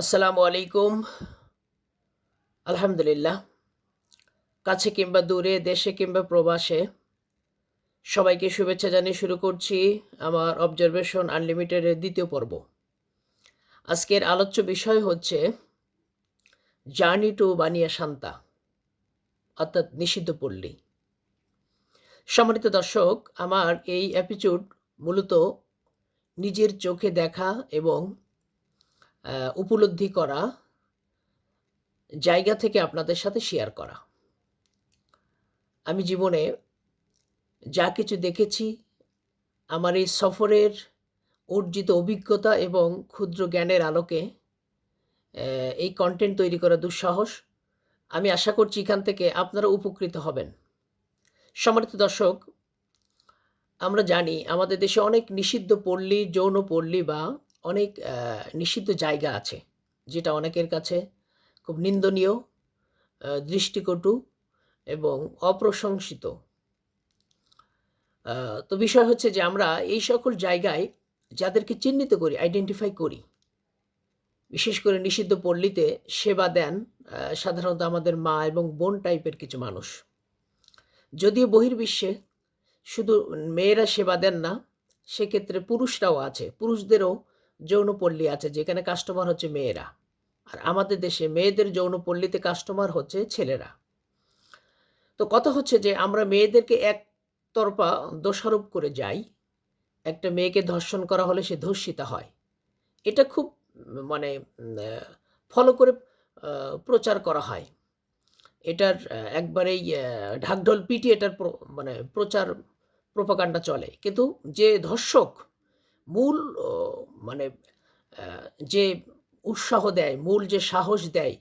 আসসালামু আলাইকুম। আলহামদুলিল্লাহ। কাছে কিংবা দূরে, দেশে কিংবা প্রবাসে সবাইকে শুভেচ্ছা জানিয়ে শুরু করছি আমার অবজারভেশন আনলিমিটেডের দ্বিতীয় পর্ব। আজকের আলোচ্য বিষয় হচ্ছে জার্নি টু বানিয়া শান্তা, অর্থাৎ নিষিদ্ধ পল্লী। সম্মানিত দর্শক, আমার এই অ্যাপিচুড মূলত নিজের চোখে দেখা এবং উপলব্ধি করা, জায়গা থেকে আপনাদের সাথে শেয়ার করা। আমি জীবনে যা কিছু দেখেছি, আমার এই সফরের অর্জিত অভিজ্ঞতা এবং ক্ষুদ্র জ্ঞানের আলোকে এই কন্টেন্ট তৈরি করা দুঃসাহস, আমি আশা করছি এখান থেকে আপনারা উপকৃত হবেন। সম্মানিত দর্শক, আমরা জানি আমাদের দেশে অনেক নিষিদ্ধ পল্লী, যৌন পল্লী বা অনেক নিষিদ্ধ জায়গা আছে, যেটা অনেকের কাছে খুব নিন্দনীয় দৃষ্টিকটু এবং অপ্রশংসিত। তো বিষয় হচ্ছে যে আমরা এই সকল জায়গায় যাদেরকে চিহ্নিত করি আইডেন্টিফাই করি, বিশেষ করে নিষিদ্ধ পল্লীতে সেবা দেন সাধারণত আমাদের মা এবং বোন টাইপের কিছু মানুষ। যদিও বহির্বিশ্বে শুধু মেয়েরা সেবা দেন না, সেক্ষেত্রে পুরুষরাও আছে, পুরুষদেরও যৌনপল্লী আছে, যেখানে কাস্টমার হচ্ছে মেয়েরা। আর আমাদের দেশে মেয়েদের যৌনপল্লীতে কাস্টমার হচ্ছে ছেলেরা। তো কথা হচ্ছে যে, আমরা মেয়েদেরকে একতরফা দোষারোপ করে যাই। একটা মেয়েকে ধর্ষণ করা হলে সে ধর্ষিতা হয়। এটা খুব মানে ফলো করে প্রচার করা হয়। এটার একবারেই ঢাকঢোল পিটি এটার মানে প্রচার প্রোপাকাণ্ডা চলে। কিন্তু যে ধর্ষক মূল মানে যে উৎসাহ দেয়, মূল যে সাহস দেয়,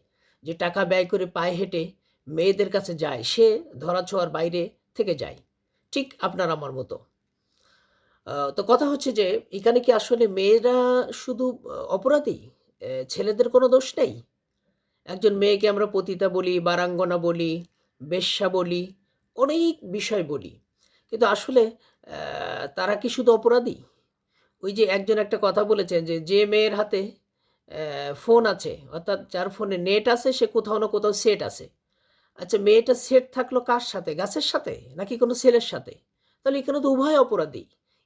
যে টাকা ব্যয় করে পায়ে হেঁটে মেয়েদের কাছে যায়, সে ধরাছোঁয়ার বাইরে থেকে যায়। ঠিক আপনার আমার মতো। তো কথা হচ্ছে যে, এখানে কি আসলে মেয়েরা শুধু অপরাধী? ছেলেদের কোনো দোষ নেই? একজন মেয়েকে আমরা পতিতা বলি, বারাঙ্গনা বলি, বেশ্যা বলি, অনেক বিষয় বলি। কিন্তু আসলে তারা কি শুধু অপরাধী? ওই যে একজন একটা কথা বলেছেন যে যে মেয়ের হাতে ফোন আছে, অর্থাৎ যার ফোনে নেট আছে, সে কোথাও না কোথাও সেট আছে। আচ্ছা মেয়েটা সেট থাকল কার সাথে? গাছের সাথে? নাকি কোনো ছেলের সাথে? তাহলে এখানে তো উভয় অপরাধী।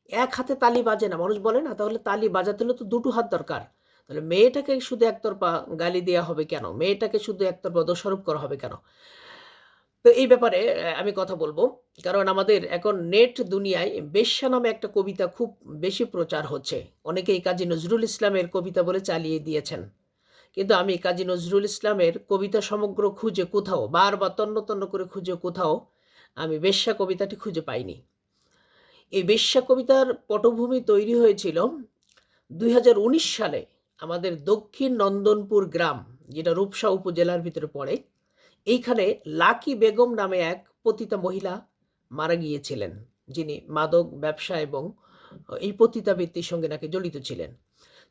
এক হাতে তালি বাজে না। মানুষ বলে না, তাহলে তালি বাজাতে হলে তো দুটো হাত দরকার। তাহলে মেয়েটাকে শুধু একতরফা গালি দেওয়া হবে কেন? মেয়েটাকে শুধু একতরফা দোষারোপ করা হবে কেন? তো এই ব্যাপারে আমি কথা বলব। কারণ আমাদের এখন নেট দুনিয়ায় বেশ্যা নামে একটা কবিতা খুব বেশি প্রচার হচ্ছে। অনেকেই কাজী নজরুল ইসলামের কবিতা বলে চালিয়ে দিয়েছেন। কিন্তু আমি কাজী নজরুল ইসলামের কবিতা সমগ্র খুঁজে কোথাও, বারবার তন্ন তন্ন করে খুঁজে কোথাও, আমি বেশ্যা কবিতাটি খুঁজে পাইনি। এই বেশ্যা কবিতার পটভূমি তৈরি হয়েছিল দুই হাজার উনিশ সালে আমাদের দক্ষিণ নন্দনপুর গ্রাম, যেটা রূপসা উপজেলার ভিতরে পড়ে। এইখানে লাকি বেগম নামে এক পতিতা মহিলা মারা গিয়েছিলেন, যিনি মাদক ব্যবসা এবং এই পতিতাবৃত্তির সঙ্গে নাকি জড়িত ছিলেন।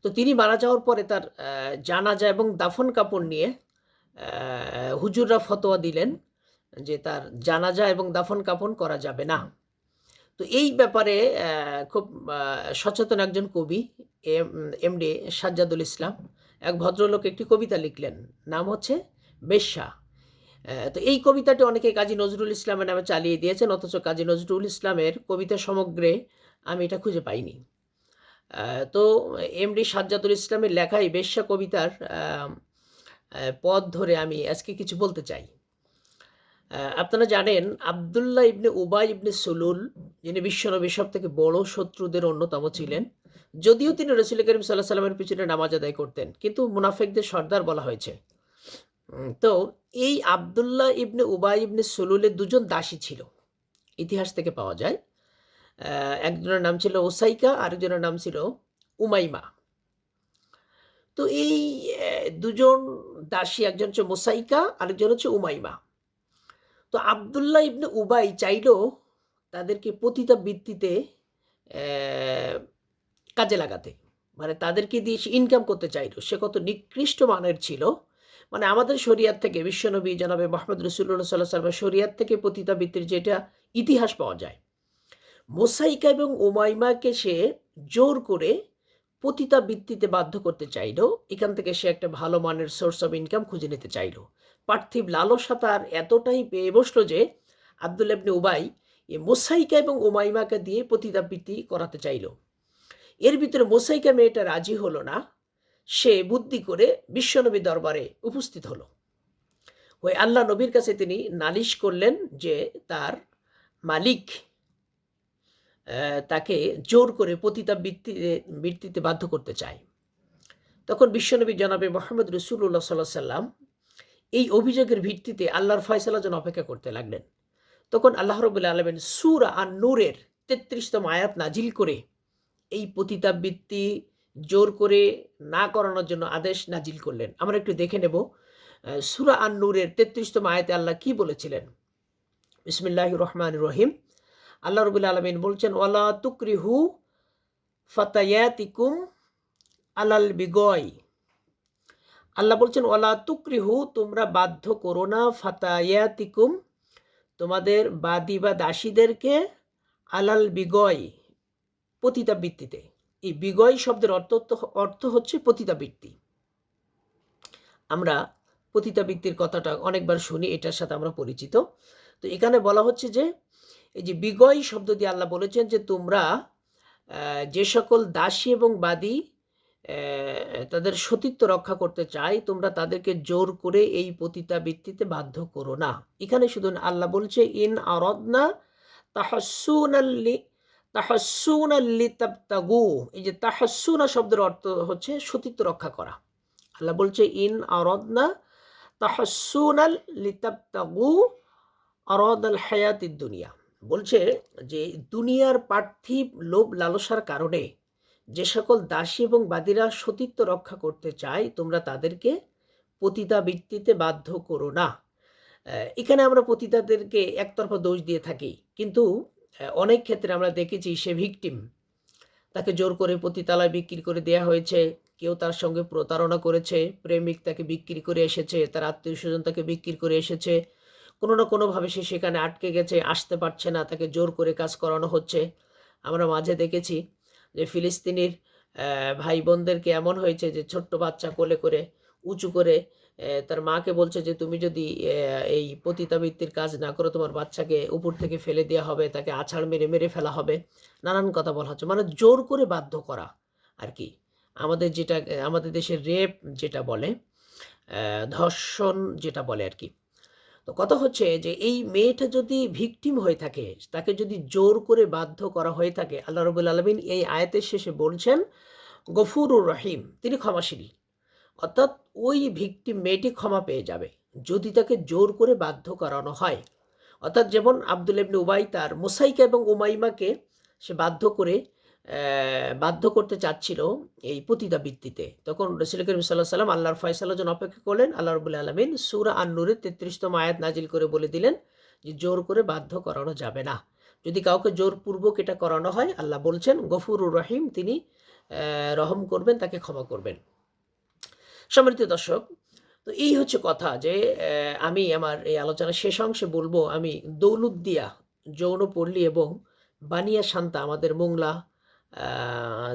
তো তিনি মারা যাওয়ার পরে তার জানাজা এবং দাফন কাপড় নিয়ে হুজুররা ফতোয়া দিলেন যে তার জানাজা এবং দাফন কাপন করা যাবে না। তো এই ব্যাপারে খুব সচেতন একজন কবি, এম এমডি সাজ্জাদুল ইসলাম, এক ভদ্রলোক একটি কবিতা লিখলেন, নাম হচ্ছে বেশ্যা। তো এই কবিতাটি অনেকে কাজী নজরুল ইসলামের নামে চালিয়ে দিয়েছেন অথচ কাজী নজরুল ইসলামের কবিতা সমগ্রে আমি এটা খুঁজে পাইনি। তো এমডি সাজ্জাদুল ইসলামের লেখা এই বেশ্যা কবিতার আহ, ধরে আমি আজকে কিছু বলতে চাই। আপনারা জানেন আবদুল্লাহ ইবনে উবাই ইবনে সুলুল যিনি বিশ্বনবীর সব থেকে বড় শত্রুদের অন্যতম ছিলেন যদিও তিনি রসুল করিম সাল্লাহ সাল্লামের পিছনে নামাজ আদায় করতেন কিন্তু মুনাফেকদের সর্দার বলা হয়েছে। তো এই আবদুল্লাহ ইবনে উবাই ইবনে সুলুলের দুজন দাসী ছিল। ইতিহাস থেকে পাওয়া যায়। একজনের নাম ছিল ওসাইকা, আরেকজনের নাম ছিল উমাইমা। তো এই দুজন দাসী, একজন হচ্ছে মোসাইকা, আরেকজন হচ্ছে উমাইমা। তো আবদুল্লাহ ইবনে উবাই চাইলো তাদেরকে পতিতা বৃত্তিতে কাজে লাগাতে। মানে তাদেরকে দিয়ে সে ইনকাম করতে চাইলো। সে কত নিকৃষ্ট মানের ছিল। মানে আমাদের শরিয়াত থেকে, বিশ্বনবী জানাবে মোহাম্মদ রসুল্লাহ সাল্লাহ সাল্লামের শরিয়াত থেকে পতিতাবৃত্তির যেটা ইতিহাস পাওয়া যায়। মোসাইকা এবং ওমাইমাকে সে জোর করে পতিতাবৃত্তিতে বাধ্য করতে চাইলো, এখান থেকে সে একটা ভালো মানের সোর্স অফ ইনকাম খুঁজে নিতে চাইলো। পার্থিব লালসা তার এতটাই পেয়ে বসল যে আব্দুল ইবনে উবাই এ মোসাইকা এবং ওমাইমাকে দিয়ে পতিতাবৃত্তি করাতে চাইলো। এর ভিতরে মোসাইকা মেয়েটা রাজি হলো না সে বুদ্ধি করে বিশ্বনবী দরবারে উপস্থিত হলো। ওই আল্লাহ নবীর কাছে তিনি নালিশ করলেন যে তার মালিক তাকে জোর করে পতিতা বৃত্তিতে বৃত্তিতে বাধ্য করতে চায়। তখন বিশ্বনবী জনাবে মোহাম্মদ রসুল্লাহ সাল্লাহ সাল্লাম এই অভিযোগের ভিত্তিতে আল্লাহর ফয়সালা যেন অপেক্ষা করতে লাগলেন। তখন আল্লাহ রবুল্লা আলমেন সুরা আর নূরের তেত্রিশতম আয়াত নাজিল করে এই পতিতাবৃত্তি জোর করে না করানোর জন্য আদেশ নাজিল করলেন। আমরা একটু দেখে নেব সুরা আন নূরের তেত্রিশতম আয়াতে আল্লাহ কি বলেছিলেন? বিসমিল্লাহ রহমান রহিম। আল্লাহ রবুল্লা আলমিন বলছেন, ওয়ালা তুকরিহু ফাতায়াতিকুম আলাল বিগয়। আল্লাহ বলছেন, ওয়ালা তুকরিহু, তোমরা বাধ্য করো না ফাতায়াতিকুম তোমাদের বাদী বা দাসীদেরকে আলাল বিগয় পতিতাবৃত্তিতে এই বিগয় শব্দের অর্থ অর্থ হচ্ছে পতিতাবৃত্তি। আমরা পতিতাবৃত্তির কথাটা অনেকবার শুনি, এটার সাথে আমরা পরিচিত। তো এখানে বলা হচ্ছে যে, এই যে বিগয় শব্দ দিয়ে আল্লাহ বলেছেন যে, তোমরা যে সকল দাসী এবং বাদী তাদের সতীত্ব রক্ষা করতে চায় তোমরা তাদেরকে জোর করে এই পতিতাবৃত্তিতে বাধ্য করো না। এখানে শুধু আল্লাহ বলছে, ইন আরদনা তাহাসুনাল্লি তাহাসুনাল্লি তাবতাগু এই যে তাহাসুনা শব্দের অর্থ হচ্ছে সতীত্ব রক্ষা করা। আল্লাহ বলছে, ইন আরদনা তাহাসুনাল লিতাবতাগু আরদ আল হায়াতিদ দুনিয়া। বলছে যে, দুনিয়ার পার্থিব লোভ লালসার কারণে যে সকল দাসী এবং বাদীরা সতীত্ব রক্ষা করতে চায়, তোমরা তাদেরকে পতিতাবৃত্তিতে বাধ্য করো না। এখানে আমরা পতিতাদেরকে একতরফা দোষ দিয়ে থাকি। কিন্তু অনেক ক্ষেত্রে আমরা দেখেছি সে ভিকটিম তাকে জোর করে পতিতালায় বিক্রি করে দেওয়া হয়েছে, কেউ তার সঙ্গে প্রতারণা করেছে, প্রেমিক তাকে বিক্রি করে এসেছে, তার আত্মীয় স্বজন তাকে বিক্রি করে এসেছে, কোনো না কোনোভাবে সে সেখানে আটকে গেছে, আসতে পারছে না, তাকে জোর করে কাজ করানো হচ্ছে। আমরা মাঝে দেখেছি যে ফিলিস্তিনির ভাই বোনদেরকে এমন হয়েছে যে ছোট্ট বাচ্চা কোলে করে, উঁচু করে তার মাকে বলছে যে, তুমি যদি এই পতিতাবৃত্তির কাজ না করো, তোমার বাচ্চাকে উপর থেকে ফেলে দেওয়া হবে, তাকে আছাড় মেরে মেরে ফেলা হবে। নানান কথা বলা হচ্ছে। মানে জোর করে বাধ্য করা আর কি। আমাদের যেটা, আমাদের দেশের রেপ যেটা বলে ধর্ষণ যেটা বলে আর কি। তো কথা হচ্ছে যে, এই মেয়েটা যদি ভিকটিম হয়ে থাকে, তাকে যদি জোর করে বাধ্য করা হয়ে থাকে, আল্লাহ রবুল আলমিন এই আয়াতের শেষে বলছেন, গফুরুর রহিম তিনি ক্ষমাশীল। অর্থাৎ ওই ভিকটিম মেয়েটি ক্ষমা পেয়ে যাবে, যদি তাকে জোর করে বাধ্য করানো হয়। অর্থাৎ যেমন আব্দুল ইবনে উবাই তার মুসাইকা এবং উমাইমাকে সে বাধ্য করে বাধ্য করতে চাচ্ছিল এই পতিতাবৃত্তিতে তখন রসুল করিম সাল্লাহ সাল্লাম আল্লাহর ফয়সালার জন্য অপেক্ষা করলেন, আল্লাহ রবুল্লা আলমিন সুরা আন্নুরের তেত্রিশতম আয়াত নাজিল করে বলে দিলেন যে, জোর করে বাধ্য করানো যাবে না। যদি কাউকে জোরপূর্বক এটা করানো হয়, আল্লাহ বলছেন, গফুরুর রহিম, তিনি রহম করবেন, তাকে ক্ষমা করবেন। সম্মানিত দর্শক, তো এই হচ্ছে কথা যে আমি আমার এই আলোচনার শেষ অংশে বলব, আমি দৌলুদ্দিয়া যৌনপল্লী এবং বানিয়া শান্তা, আমাদের মোংলা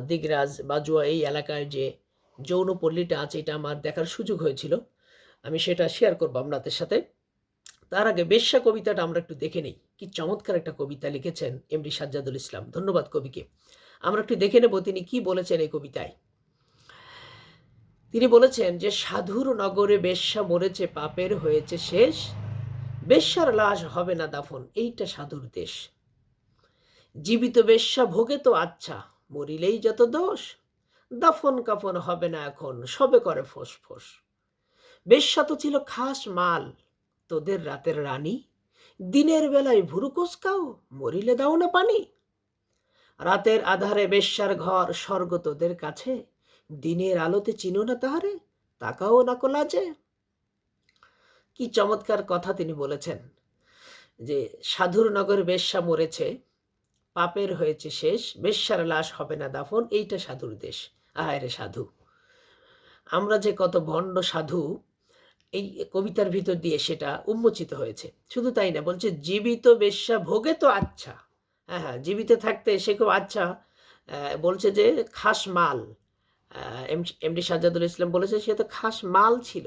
দিগরাজ, বাজুয়া এই এলাকায় যে যৌনপল্লীটা আছে, এটা আমার দেখার সুযোগ হয়েছিল। আমি সেটা শেয়ার করব আপনাদের সাথে। তার আগে বেশ্যা কবিতাটা আমরা একটু দেখে নিই। কি চমৎকার একটা কবিতা লিখেছেন এমডি সাজ্জাদুল ইসলাম। ধন্যবাদ কবিকে। আমরা একটু দেখে নেব তিনি কি বলেছেন এই কবিতায়। তিনি বলেছেন যে সাধুর নগরে বেশ্যা মরেছে, পাপের হয়েছে শেষ। বেশ্যার লাশ হবে না দাফন, এইটা সাধুর দেশ। জীবিত বেশ্যা ভোগে তো আচ্ছা মরিলেই যত দোষ। দাফন কাফন হবে না এখন, সবে করে ফোস ফোস বেশ্যা তো ছিল খাস মাল, তোদের রাতের রানী। দিনের বেলায় ভুরু কোসকাও, মরিলে দাও না পানি। রাতের আধারে বেশ্যার ঘর, স্বর্গ তোদের কাছে। দিনের আলোতে চিনো না তাহারে? তাকাও না কোলাজে। কি চমৎকার কথা তিনি বলেছেন যে, সাধুর নগর বেশ্যা মরেছে, পাপের হয়েছে শেষ, বেশ্যার লাশ হবে না দাফন, এইটা সাধুর দেশ। আহারে সাধু। আমরা যে কত ভণ্ড সাধু, এই কবিতার ভিতর দিয়ে সেটা উন্মোচিত হয়েছে। শুধু তাই না, বলছে, জীবিত বেশ্যা ভোগে তো আচ্ছা। হ্যাঁ হ্যাঁ জীবিত থাকতে সে খুব আচ্ছা। বলছে যে, খাস মাল। এমডি সাজ্জাদুল ইসলাম বলেছে সে তো খাস মাল ছিল।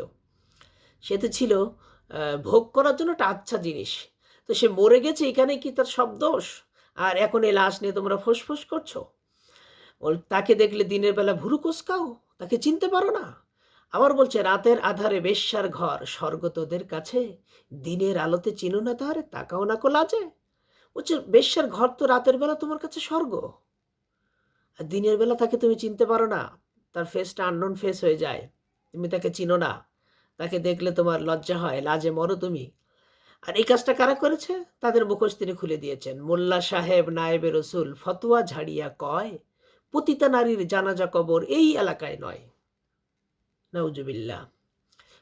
সে তো ছিল ভোগ করার জন্য একটা আচ্ছা জিনিস। তো সে মরে গেছে এখানে কি তার সব দোষ? আর এখন এই লাশ নিয়ে তোমরা ফুসফুস করছ? তাকে দেখলে দিনের বেলা ভুরু কোসকাও? তাকে চিনতে পারো না? আবার বলছে, রাতের আধারে বেশ্যার ঘর, স্বর্গ তোদের কাছে। দিনের আলোতে চিনো না তাহারে, তাকাও না কো লাজে। বলছে, বেশ্যার ঘর তো রাতের বেলা তোমার কাছে স্বর্গ। আর দিনের বেলা তাকে তুমি চিনতে পারো না। তার ফেসটা আননোন ফেস হয়ে যায়। তুমি তাকে চিনো না। তাকে দেখলে তোমার লজ্জা হয়, লাজে মরো তুমি। আর এই কাজটা কারা করেছে? তাদের মুখোশ তিনি খুলে দিয়েছেন। মোল্লা সাহেব, নায়েবে রসুল, ফতোয়া ঝাড়িয়া কয়, পতিতা নারীর জানাজা কবর এই এলাকায় নয়। নাউজুবিল্লাহ।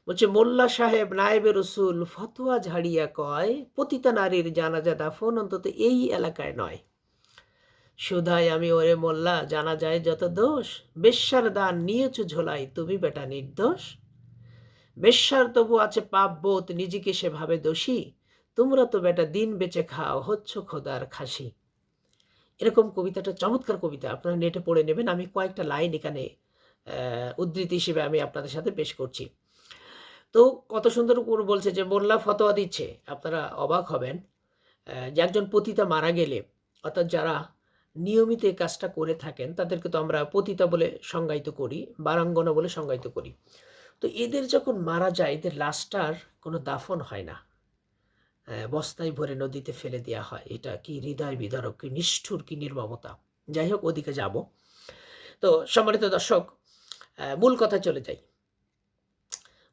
বলছে, মোল্লা সাহেব, নায়েবে রসুল, ফতোয়া ঝাড়িয়া কয়, পতিতা নারীর জানাজা দাফন অন্তত এই এলাকায় নয়। সুধাই আমি ওরে মোল্লা জানা যায় যত দোষ, বেশ্যার দান নিয়েছ ঝোলাই তুমি বেটা নির্দোষ। বেশ্যার তবু আছে পাপ বোধ, নিজেকে সেভাবে দোষী। তোমরা তো বেটা দিন বেঁচে খাও, হচ্ছ খোদার খাসি। এরকম কবিতাটা, চমৎকার কবিতা, আপনারা নেটে পড়ে নেবেন। আমি কয়েকটা লাইন এখানে উদ্ধৃতি হিসেবে আমি আপনাদের সাথে পেশ করছি। তো কত সুন্দর করে বলছে যে, মোল্লা ফতোয়া দিচ্ছে। আপনারা অবাক হবেন। যে একজন পতিতা মারা গেলে, অর্থাৎ যারা নিয়মিত এই কাজটা করে থাকেন, তাদেরকে তো আমরা পতিতা বলে সংজ্ঞায়িত করি, বারাঙ্গনা বলে সংজ্ঞায়িত করি। তো এদের যখন মারা যায়, এদের লাশটার কোনো দাফন হয় না। বস্তায় ভরে নদীতে ফেলে দেওয়া হয়। এটা কি হৃদয় বিদারক, কি নিষ্ঠুর, কি নির্মমতা। যাই হোক, ওদিকে যাব। তো সম্মানিত দর্শক মূল কথা চলে যাই।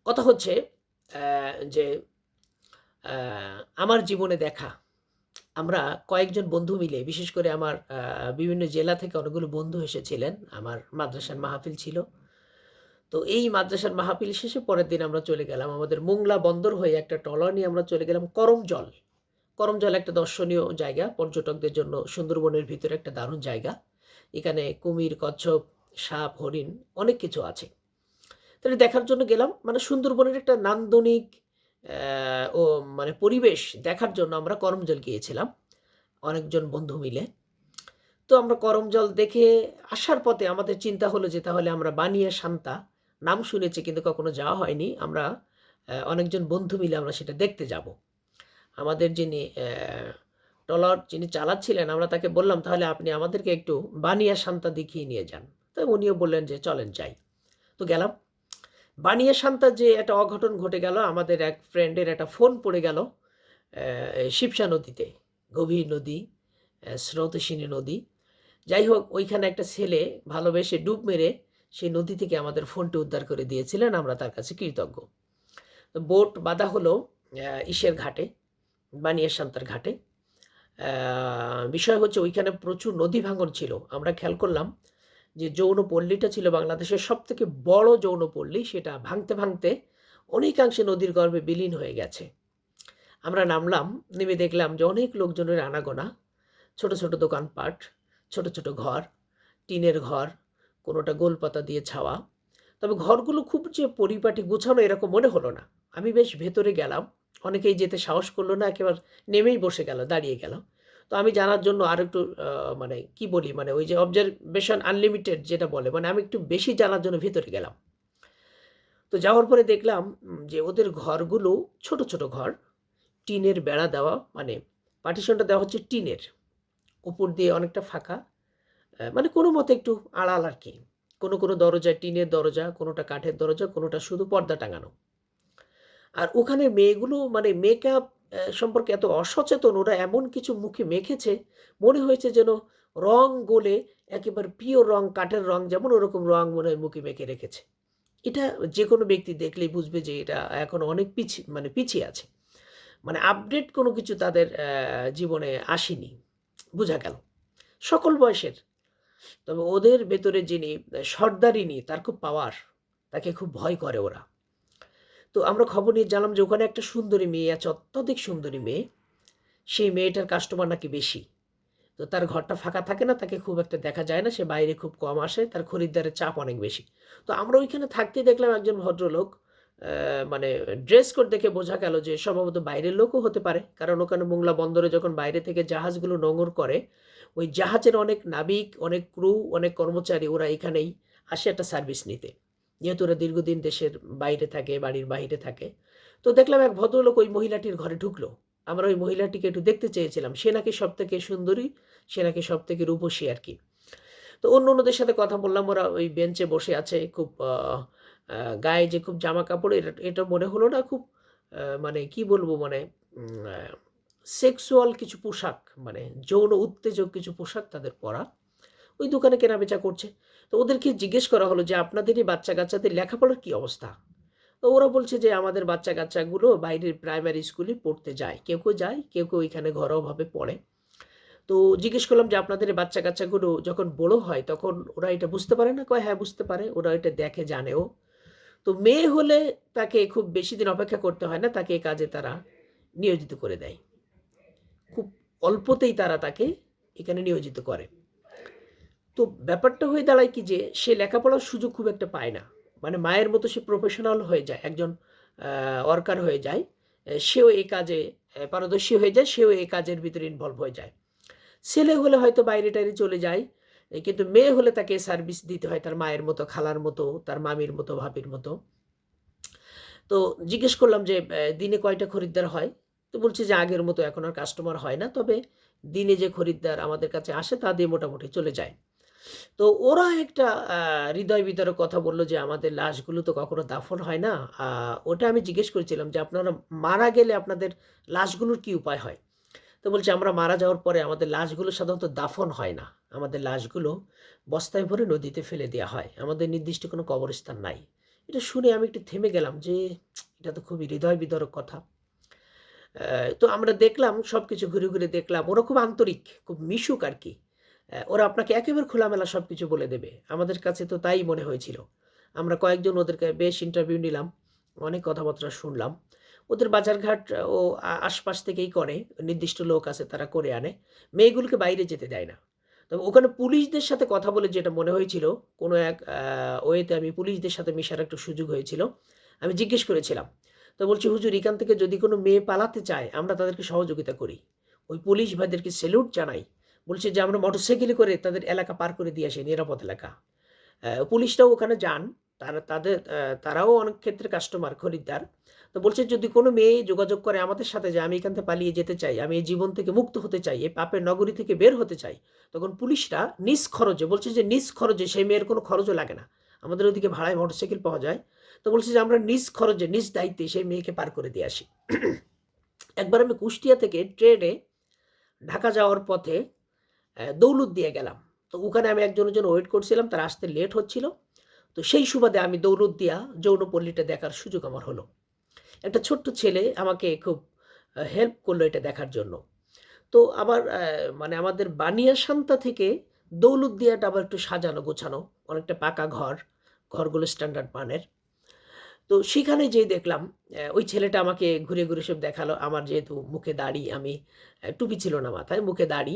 কথা হচ্ছে যে আমার জীবনে দেখা আমরা কয়েকজন বন্ধু মিলে, বিশেষ করে আমার বিভিন্ন জেলা থেকে অনেকগুলো বন্ধু এসেছিলেন। আমার মাদ্রাসার মাহফিল ছিল। তো এই মাদ্রাসার মাহফিল শেষে পরের দিন আমরা চলে গেলাম। আমাদের মোংলা বন্দর হয়ে একটা ট্রলার নিয়ে আমরা চলে গেলাম করমজল। করমজল একটা দর্শনীয় জায়গা, পর্যটকদের জন্য সুন্দরবনের ভিতরে একটা দারুণ জায়গা। এখানে কুমির, কচ্ছপ, সাপ, হরিণ অনেক কিছু আছে। তাহলে দেখার জন্য গেলাম। মানে সুন্দরবনের একটা নান্দনিক ও মানে পরিবেশ দেখার জন্য আমরা করমজল গিয়েছিলাম, অনেকজন বন্ধু মিলে। তো আমরা করমজল দেখে আসার পথে আমাদের চিন্তা হলো যে তাহলে আমরা বানিয়া শান্তা, নাম শুনেছি কিন্তু কখনো যাওয়া হয়নি, আমরা অনেকজন বন্ধু মিলে আমরা সেটা দেখতে যাব। আমাদের যিনি ট্রলার যিনি চালাচ্ছিলেন, আমরা তাকে বললাম, তাহলে আপনি আমাদেরকে একটু বানিয়া শান্তা দেখিয়ে নিয়ে যান। তো উনিও বললেন যে, চলেন যাই। তো গেলাম। বানিয়া শান্তা যে একটা অঘটন ঘটে গেল, আমাদের এক ফ্রেন্ডের একটা ফোন পড়ে গেল শিবসা নদীতে, গভীর নদী স্রোতসিনী নদী। যাই হোক, ওইখানে একটা ছেলে ভালোবেসে ডুব মেরে সেই নদী থেকে আমাদের ফোনটি উদ্ধার করে দিয়েছিলেন, আমরা তার কাছে কৃতজ্ঞ। বোট বাঁধা হলো ইসের ঘাটে, বানিয়া শান্তার ঘাটে। বিষয় হচ্ছে ওইখানে প্রচুর নদী ভাঙন ছিল, আমরা খেয়াল করলাম। যে যৌনপল্লীটা ছিল বাংলাদেশের সব থেকে বড় যৌনপল্লী, সেটা ভাঙতে ভাঙতে অনেকাংশে নদীর গর্ভে বিলীন হয়ে গেছে। আমরা নামলাম, নেমে দেখলাম যে অনেক লোকজনের আনাগোনা। ছোট ছোট দোকানপাট, ছোট ছোট ঘর, টিনের ঘর, কোনোটা গোলপাতা দিয়ে ছাওয়া। তবে ঘরগুলো খুব যে পরিপাটি গুছানো এরকম মনে হলো না। আমি বেশ ভেতরে গেলাম। অনেকেই যেতে সাহস করল না, একেবারে নেমেই বসে গেল, দাঁড়িয়ে গেল। তো আমি জানার জন্য আর একটু মানে কি বলি মানে ওই যে অবজারভেশন আনলিমিটেড যেটা বলে মানে আমি একটু বেশি জানার জন্য ভিতরে গেলাম। তো যাওয়ার পরে দেখলাম যে ওদের ঘরগুলো ছোট ছোট ঘর, টিনের বেড়া দেওয়া মানে পার্টিশনটা দেওয়া হচ্ছে টিনের। উপর দিয়ে অনেকটা ফাঁকা মানে কোনো মতে একটু আড়াল আর কি। কোনো কোনো দরজা টিনের দরজা, কোনোটা কাঠের দরজা, কোনোটা শুধু পর্দা টাঙানো। আর ওখানে মেয়েগুলো মানে মেকআপ সম্পর্কে এত অসচেতন, ওরা এমন কিছু মুখে মেখেছে, মনে হয়েছে যেন রং গোলে একেবারে পিওর রং, কাঠের রং, যেমন ওরকম রং মনে হয় মুখে মেখে রেখেছে। এটা যে কোনো ব্যক্তি দেখলেই বুঝবে যে এটা এখন অনেক পিছিয়ে মানে পিছিয়ে আছে। মানে আপডেট কোনো কিছু তাদের জীবনে আসেনি, বোঝা গেল। সকল বয়সের, তবে ওদের ভেতরে যিনি সর্দারিনী, তার খুব পাওয়ার তাকে খুব ভয় করে ওরা। তো আমরা খবর নিয়ে জানলাম যে ওখানে একটা সুন্দরী মেয়ে আছে, অত্যধিক সুন্দরী মেয়ে। সেই মেয়েটার কাস্টমার নাকি বেশি। তো তার ঘরটা ফাঁকা থাকে না, তাকে খুব একটা দেখা যায় না, সে বাইরে খুব কম আসে, তার খরিদ্দারের চাপ অনেক বেশি। তো আমরা ওইখানে থাকতেই দেখলাম একজন ভদ্রলোক মানে ড্রেস কোড দেখে বোঝা গেল যে সম্ভবত বাইরের লোকও হতে পারে। কারণ ওখানে মোংলা বন্দরে যখন বাইরে থেকে জাহাজগুলো নোঙর করে, ওই জাহাজের অনেক নাবিক, অনেক ক্রু অনেক কর্মচারী ওরা এখানেই আসে একটা সার্ভিস নিতে। যেহেতু ওরা দীর্ঘদিন দেশের বাইরে থাকে, বাড়ির বাইরে থাকে। তো দেখলাম এক ভদ্রলোক ওই মহিলাটির ঘরে ঢুকলো। আমরা ওই মহিলাটিকে একটু দেখতে চেয়েছিলাম। সে নাকি সব থেকে সুন্দরী, সে নাকি সব থেকে রূপসী আর কি। তো অন্য অন্যদের সাথে কথা বললাম, ওরা ওই বেঞ্চে বসে আছে, খুব গায়ে যে খুব জামা কাপড় এটা এটা মনে হলো না খুব মানে কি বলব মানে সেক্সুয়াল কিছু পোশাক মানে যৌন উত্তেজক কিছু পোশাক তাদের পরা। ওই দোকানে কেনাবেচা করছে। তো ওদেরকে জিজ্ঞেস করা হলো যে আপনাদের এই বাচ্চা কাচ্চাদের লেখাপড়ার কি অবস্থা? তো ওরা বলছে যে, আমাদের বাচ্চা কাচ্চাগুলো বাইরের প্রাইমারি স্কুলে পড়তে যায়। কেউ কেউ যায়, কেউ কেউ এখানে ঘরোয়াভাবে পড়ে। তো জিজ্ঞেস করলাম যে, আপনাদের বাচ্চা কাচ্চাগুলো যখন বড় হয়, তখন ওরা এটা বুঝতে পারে না? কয় হ্যাঁ বুঝতে পারে। ওরা এটা দেখে, জানেও। তো মেয়ে হলে তাকে খুব বেশি দিন অপেক্ষা করতে হয় না, তাকে কাজে তারা নিয়োজিত করে দেয়। খুব অল্পতেই তারা তাকে এখানে নিয়োজিত করে। তো ব্যাপারটা হয়ে দাঁড়ায় কি যে সে লেখাপড়ার সুযোগ খুব একটা পায় না। মানে মায়ের মতো সে প্রফেশনাল হয়ে যায়, একজন ওয়ার্কার হয়ে যায় সেও এই কাজে পারদর্শী হয়ে যায়, সেও এই কাজের ভিতরে ইনভলভ হয়ে যায়। ছেলে হলে হয়তো বাইরে টাইরে চলে যায় কিন্তু মেয়ে হলে তাকে সার্ভিস দিতে হয় তার মায়ের মতো, খালার মতো, তার মামির মতো, ভাবির মতো। তো জিজ্ঞেস করলাম যে দিনে কয়টা খরিদ্দার হয়? তো বলছে যে আগের মতো এখন আর কাস্টমার হয় না, তবে দিনে যে খরিদ্দার আমাদের কাছে আসে তা দিয়ে মোটামুটি চলে যায়। তো ওরা একটা হৃদয় বিতরক কথা বলল যে আমাদের লাশগুলো তো কখনো দাফন হয় না। ওটা আমি জিজ্ঞেস করেছিলাম যে আপনারা মারা গেলে আপনাদের লাশগুলোর কি উপায় হয়? তো বলছে, আমরা মারা যাওয়ার পরে আমাদের লাশগুলো সাধারণত দাফন হয় না। আমাদের লাশগুলো বস্তায় ভরে নদীতে ফেলে দেওয়া হয়। আমাদের নির্দিষ্ট কোনো কবরস্থান নাই। এটা শুনে আমি একটু থেমে গেলাম যে, এটা তো খুবই হৃদয় বিতরক কথা। তো আমরা দেখলাম সব কিছু ঘুরে ঘুরে দেখলাম। ওরা খুব আন্তরিক, খুব মিশুক আর কি। ওরা আপনাকে একেবারে খোলামেলা সব কিছু বলে দেবে। আমাদের কাছে তো তাই মনে হয়েছিল। আমরা কয়েকজন ওদেরকে বেশ ইন্টারভিউ নিলাম, অনেক কথাবার্তা শুনলাম। ওদের বাজারঘাট, ও আশপাশ থেকেই করে, নির্দিষ্ট লোক আছে তারা করে আনে। মেয়েগুলোকে বাইরে যেতে দেয় না। তবে ওখানে পুলিশদের সাথে কথা বলে যেটা মনে হয়েছিল, কোনো এক ওয়েতে আমি পুলিশদের সাথে মেশার একটু সুযোগ হয়েছিল, আমি জিজ্ঞেস করেছিলাম। তো বলছি, হুজুর, এখান থেকে যদি কোনো মেয়ে পালাতে চায়, আমরা তাদেরকে সহযোগিতা করি। ওই পুলিশ ভাইদেরকে স্যালুট জানাই। বলছে যে আমরা মোটরসাইকেলে করে তাদের এলাকা পার করে দিয়ে আসি নিরাপদ এলাকা। আহ, পুলিশটাও ওখানে যান। তারা তাদের তারাও অনেক ক্ষেত্রে কাস্টমার খরিদ্দার। তো বলছে যদি কোনো মেয়ে যোগাযোগ করে আমাদের সাথে যে আমি এখান থেকে পালিয়ে যেতে চাই আমি এই জীবন থেকে মুক্ত হতে চাই এই পাপের নগরী থেকে বের হতে চাই তখন পুলিশরা নিজ খরচে বলছে যে নিজ খরচে সেই মেয়ের কোনো খরচও লাগে না। আমাদের ওদিকে ভাড়ায় মোটরসাইকেল পাওয়া যায়। তো বলছে যে আমরা নিজ খরচে নিজ দায়িত্বে সেই মেয়েকে পার করে দিয়ে আসি। একবার আমি কুষ্টিয়া থেকে ট্রেনে ঢাকা যাওয়ার পথে দৌলত দিয়ে গেলাম। তো ওখানে আমি একজনের জন্য ওয়েট করছিলাম, তার আসতে লেট হচ্ছিল। তো সেই সুবাদে আমি দৌলত দিয়া যৌনপল্লীটা দেখার সুযোগ আমার হলো। একটা ছোট্ট ছেলে আমাকে খুব হেল্প করল এটা দেখার জন্য। তো আবার মানে আমাদের বানিয়া শান্তা থেকে দৌলত দিয়াটা আবার একটু সাজানো গোছানো, অনেকটা পাকা ঘর, ঘরগুলো স্ট্যান্ডার্ড মানের। তো সেখানে যেয়ে দেখলাম ওই ছেলেটা আমাকে ঘুরে ঘুরে সব দেখাল। আমার যেহেতু মুখে দাড়ি, আমি টুপি ছিল না মাথায়, মুখে দাড়ি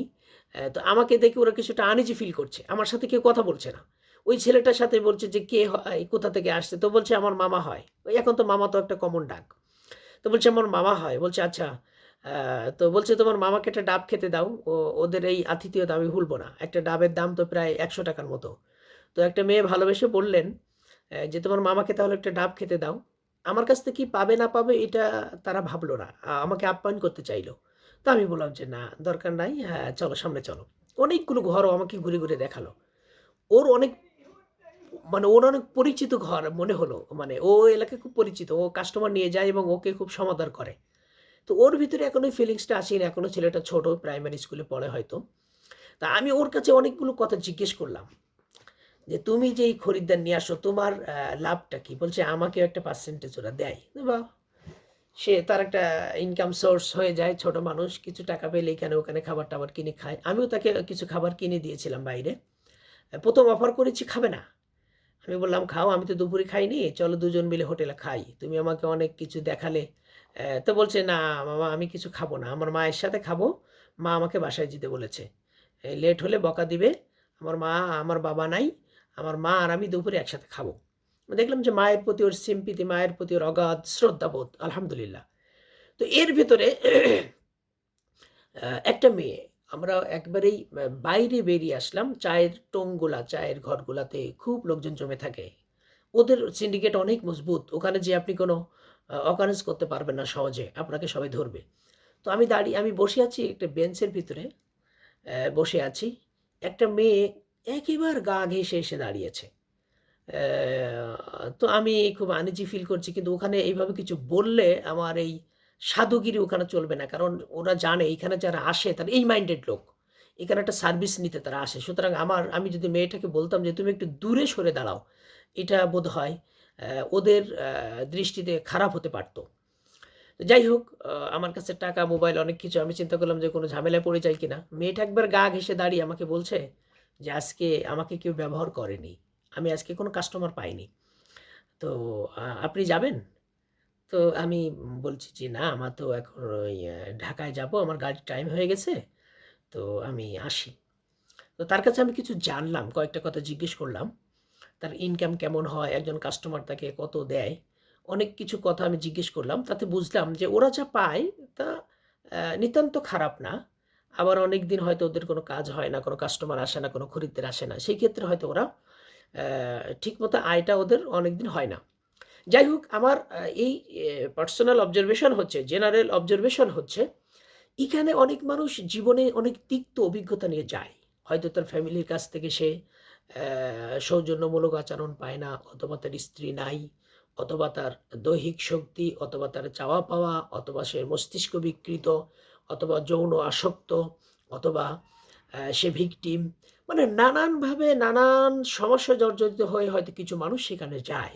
তো আমাকে দেখে ওরা কিছুটা আনিজি ফিল করছে। আমার সাথে কেউ কথা বলছে না। ওই ছেলেটার সাথে বলছে যে, কে হয় কোথা থেকে আসছে? তো বলছে, আমার মামা হয়। ওই এখন তো মামা তো একটা কমন ডাক। তো বলছে, আমার মামা হয়। বলছে আচ্ছা তো বলছে, তোমার মামাকে একটা ডাব খেতে দাও। ও, ওদের এই আতিথিয়তা আমি ভুলবো না। একটা ডাবের দাম তো প্রায় একশো টাকার মতো। তো একটা মেয়ে ভালোবেসে বললেন যে তোমার মামাকে তাহলে একটা ডাব খেতে দাও। আমার কাছ থেকে কি পাবে না পাবে এটা তারা ভাবলো না। আমাকে আপ্যায়ন করতে চাইলো। তো আমি বললাম যে, না, দরকার নাই। হ্যাঁ চলো, সামনে চলো। অনেকগুলো ঘরও আমাকে ঘুরে ঘুরে দেখাল। ওর অনেক মানে ওর অনেক পরিচিত ঘর মনে হলো। মানে ও এলাকায় খুব পরিচিত। ও কাস্টমার নিয়ে যায় এবং ওকে খুব সমাদর করে। তো ওর ভিতরে এখন ফিলিংসটা আসেনি। এখনও ছেলেটা ছোট প্রাইমারি স্কুলে পড়ে হয়তো। তা আমি ওর কাছে অনেকগুলো কথা জিজ্ঞেস করলাম। যে তুমি যে এই খরিদ্দার নিয়ে আসো, তোমার লাভটা কি? বলছে, আমাকেও একটা পার্সেন্টেজ ওরা দেয়। বা সে তার একটা ইনকাম সোর্স হয়ে যায়, ছোট মানুষ, কিছু টাকা পেলে এখানে ওখানে খাবার টাবার কিনে খায়। আমিও তাকে কিছু খাবার কিনে দিয়েছিলাম বাইরে। প্রথম অফার করেছি, খাবে না। আমি বললাম, খাও, আমি তো দুপুরে খাইনি, চলো দুজন মিলে হোটেলে খাই। তুমি আমাকে অনেক কিছু দেখালে। তো বলছে, না, মামা, আমি কিছু খাব না। আমার মায়ের সাথে খাব। মা আমাকে বাসায় যেতে বলেছে। লেট হলে বকা দিবে। আমার মা, আমার বাবা নাই আমার মা আর আমি দুপুরে একসাথে খাব দেখলাম যে মায়ের প্রতি ওর সিম্পিতি মায়ের প্রতি ওর অগাধ শ্রদ্ধাবোধ আলহামদুলিল্লাহ তো এর ভিতরে একটা মেয়ে আমরা একবারেই বাইরে বেরিয়ে আসলাম। চায়ের টোংগুলা, চায়ের ঘরগুলাতে খুব লোকজন জমে থাকে। ওদের সিন্ডিকেট অনেক মজবুত। ওখানে যেয়ে আপনি কোনো অকারেন্স করতে পারবেন না সহজে। আপনাকে সবাই ধরবে। তো আমি দাঁড়িয়ে আমি বসে আছি একটা বেঞ্চের ভিতরে বসে আছি। একটা মেয়ে একেবার গা ঘেঁষে এসে দাঁড়িয়েছে। তো আমি খুব আনইজি ফিল করছি কিন্তু ওখানে এইভাবে কিছু বললে আমার এই সাধুগিরি ওখানে চলবে না। কারণ ওরা জানে এইখানে যারা আসে তারা এই মাইন্ডেড লোক। এখানে একটা সার্ভিস নিতে তারা আসে। সুতরাং আমার আমি যদি মেয়েটাকে বলতাম যে, "তুমি একটু দূরে সরে দাঁড়াও।" এটা বোধহয় অ্যা ওদের দৃষ্টিতে খারাপ হতে পারত। যাই হোক আমার কাছে টাকা, মোবাইল অনেক কিছু। আমি চিন্তা করলাম যে কোনো ঝামেলায় পড়ে যাই কিনা। মেয়েটা একবার গা ঘেঁষে দাঁড়িয়ে আমাকে বলছে যে, "আজকে আমাকে কেউ ব্যবহার করেনি। আমি আজকে কোনো কাস্টমার পাইনি। তো আপনি যাবেন?" তো আমি বলছি যে, "না, আমার তো এখন ওই ঢাকায় যাব। আমার গাড়ির টাইম হয়ে গেছে। তো আমি আসি।" তো তার কাছে আমি কিছু জানলাম। কয়েকটা কথা জিজ্ঞেস করলাম। তার ইনকাম কেমন হয়? একজন কাস্টমার তাকে কত দেয়? অনেক কিছু কথা আমি জিজ্ঞেস করলাম। তাতে বুঝলাম যে ওরা যা পায় তা নিতান্ত খারাপ না। আবার অনেকদিন হয়তো ওদের কোনো কাজ হয় না, কোনো কাস্টমার আসে না, কোনো খরিদ্দার আসে না। সেই ক্ষেত্রে হয়তো ওরা অ্যা ঠিকমতো আয়টা ওদের অনেকদিন হয় না। যাই হোক আমার এই পার্সোনাল অবজারভেশন হচ্ছে, জেনারেল অবজারভেশন হচ্ছে, এখানে অনেক মানুষ জীবনে অনেক তিক্ত অভিজ্ঞতা নিয়ে যায়। হয়তো তার ফ্যামিলির কাছ থেকে সে সৌজন্যমূলক আচরণ পায় না অথবা তার স্ত্রী নাই, অথবা তার দৈহিক শক্তি, অথবা তার চাওয়া পাওয়া, অথবা সে মস্তিষ্ক বিকৃত, অথবা যৌন আসক্ত, অথবা সে ভিকটিম। মানে নানানভাবে নানান সমস্যা জর্জরিত হয়ে হয়তো কিছু মানুষ সেখানে যায়।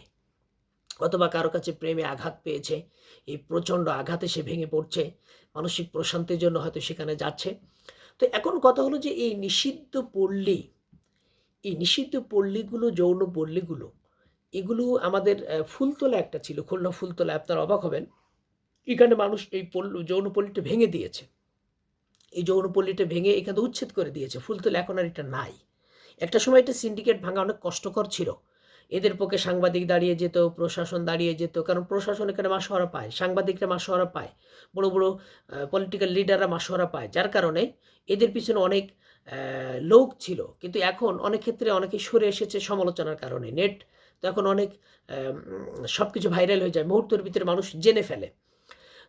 অথবা কারও কাছে প্রেমে আঘাত পেয়েছে। এই প্রচণ্ড আঘাতে সে ভেঙে পড়ছে। মানসিক প্রশান্তির জন্য হয়তো সেখানে যাচ্ছে। তো এখন কথা হলো যে এই নিষিদ্ধ পল্লী, এই নিষিদ্ধ পল্লীগুলো, যৌন পল্লীগুলো, এগুলো আমাদের ফুলতলা একটা ছিল। খুলনা ফুলতলা আপনারা অবাক হবেন। এখানে মানুষ এই পল্ল যৌনপল্লীটা ভেঙে দিয়েছে। এই যৌনপল্লীটা ভেঙে এখানে উচ্ছেদ করে দিয়েছে। ফুলতলা এখন আর এটা নাই। একটা সময় এটা সিন্ডিকেট ভাঙা অনেক কষ্টকর ছিল। এদের পক্ষে সাংবাদিক দাঁড়িয়ে যেত, প্রশাসন দাঁড়িয়ে যেত। কারণ প্রশাসন এখানে মাসোহারা পায়, সাংবাদিকরা মাসোহারা পায়, বড়, বড় পলিটিক্যাল লিডাররা মাসোহারা পায়। যার কারণে এদের পিছনে অনেক লোক ছিল। কিন্তু এখন অনেক ক্ষেত্রে অনেকেই সরে এসেছে সমালোচনার কারণে। নেট তো এখন অনেক সব কিছু ভাইরাল হয়ে যায়। মুহূর্তের ভিতরে মানুষ জেনে ফেলে।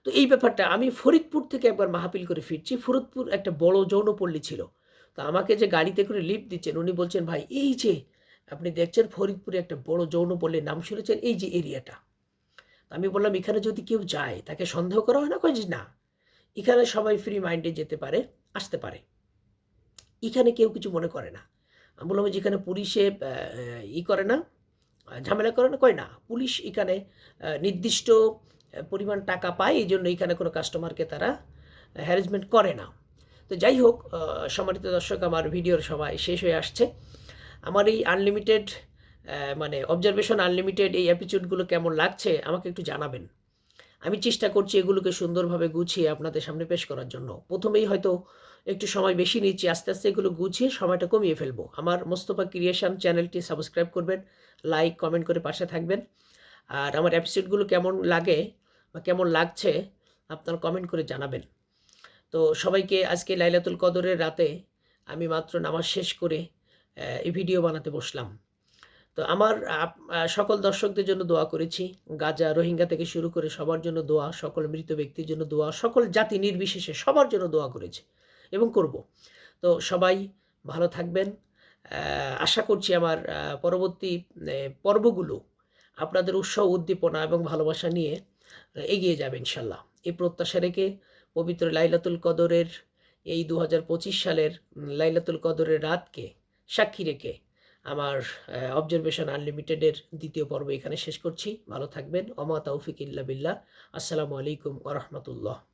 তো এই ব্যাপারটা আমি ফরিদপুর থেকে একবার মাহফিল করে ফিরছি। ফরিদপুর একটা বড় যৌনপল্লী ছিল। তো আমাকে যে গাড়িতে করে লিফট দিচ্ছেন উনি বলছেন, "ভাই এই যে আপনি দেখছেন ফরিদপুরে একটা বড় যৌনপল্লীর নাম শুনেছেন? এই যে এরিয়াটা।" আমি বললাম, "এখানে যদি কেউ যায় তাকে সন্দেহ করা হয় না?" কয় "না। এখানে সবাই ফ্রি মাইন্ডে যেতে পারে, আসতে পারে। এখানে কেউ কিছু মনে করে না।" আমি বললাম, "যেখানে পুলিশে ই করে না, ঝামেলা করে না?" কয়, "না। পুলিশ এখানে নির্দিষ্ট পরিমাণ টাকা পায়। এই জন্য এখানে কোনো কাস্টমারকে তারা হ্যারাসমেন্ট করে না।" তো যাই হোক সম্মানিত দর্শক আমার ভিডিওর সময় শেষ হয়ে আসছে। আমার এই আনলিমিটেড মানে অবজারভেশন আনলিমিটেড এই এপিসোডগুলো কেমন লাগছে আমাকে একটু জানাবেন। আমি চেষ্টা করছি এগুলোকে সুন্দরভাবে গুছিয়ে আপনাদের সামনে পেশ করার জন্য। প্রথমেই হয়তো একটু সময় বেশি নিচ্ছি। আস্তে, আস্তে এগুলো গুছিয়ে সময়টা কমিয়ে ফেলব। আমার মোস্তফা ক্রিয়েশন চ্যানেলটি সাবস্ক্রাইব করবেন, লাইক, কমেন্ট করে পাশে থাকবেন। আর আমার এপিসোডগুলো কেমন লাগে বা কেমন লাগছে আপনারা কমেন্ট করে জানাবেন। তো সবাইকে আজকে লাইলাতুল কদরের রাতে আমি মাত্র নামাজ শেষ করে এই ভিডিও বানাতে বসলাম। তো আমার সকল দর্শকদের জন্য দোয়া করেছি। গাজা, রোহিঙ্গা থেকে শুরু করে সবার জন্য দোয়া, সকল মৃত ব্যক্তির জন্য দোয়া, সকল জাতি নির্বিশেষে সবার জন্য দোয়া করেছি এবং করব। তো সবাই ভালো থাকবেন। আশা করছি আমার পরবর্তী পর্বগুলো আপনাদের উৎসাহ, উদ্দীপনা এবং ভালোবাসা নিয়ে এগিয়ে যাবে ইনশাল্লাহ এই প্রত্যাশা রেখে পবিত্র লাইলাতুল কদরের এই ২০২৫ সালের লাইলাতুল কদরের রাতকে সাক্ষী রেখে আমার অবজারভেশন আনলিমিটেডের দ্বিতীয় পর্ব এখানে শেষ করছি। ভালো থাকবেন। অমা তৌফিক ইল্লা বিল্লাহ। আসসালামু আলাইকুম ওয়া রাহমাতুল্লাহ।